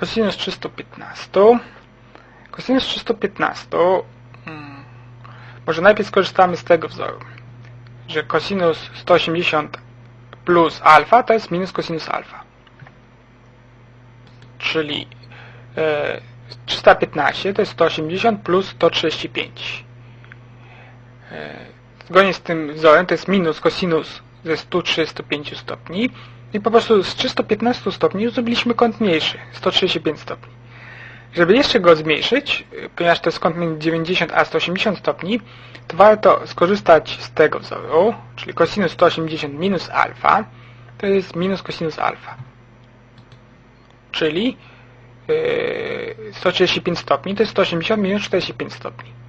Kosinus 315. Kosinus 315. mm, Może najpierw skorzystamy z tego wzoru, że kosinus 180 plus alfa to jest minus kosinus alfa. Czyli e, 315 to jest 180 plus 135. E, Zgodnie z tym wzorem to jest minus kosinus ze 135 stopni i po prostu z 315 stopni zrobiliśmy kąt mniejszy, 135 stopni. Żeby jeszcze go zmniejszyć, y, ponieważ to jest kąt między 90 a 180 stopni, to warto skorzystać z tego wzoru, czyli kosinus 180 minus alfa, to jest minus kosinus alfa. Czyli yy, 135 stopni to jest 180 minus 45 stopni.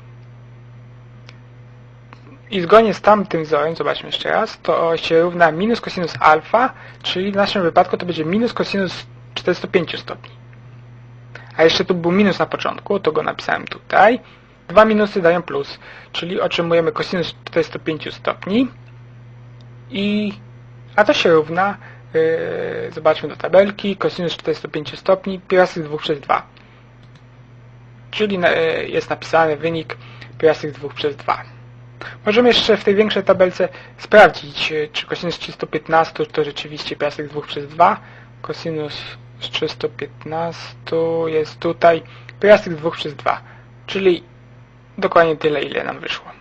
I zgodnie z tamtym wzorem, zobaczmy jeszcze raz, to się równa minus kosinus alfa, czyli w naszym wypadku to będzie minus kosinus 45 stopni. A jeszcze tu był minus na początku, to go napisałem tutaj. Dwa minusy dają plus, czyli otrzymujemy kosinus 45 stopni. I, a to się równa, yy, zobaczmy do tabelki, kosinus 45 stopni, pierwiastek 2 przez 2. Czyli yy, jest napisany wynik pierwiastek 2 przez 2. Możemy jeszcze w tej większej tabelce sprawdzić, y, czy kosinus 315 to rzeczywiście piasek 2 przez 2. Kosinus z 315 jest tutaj piasek 2 przez 2, czyli dokładnie tyle, ile nam wyszło.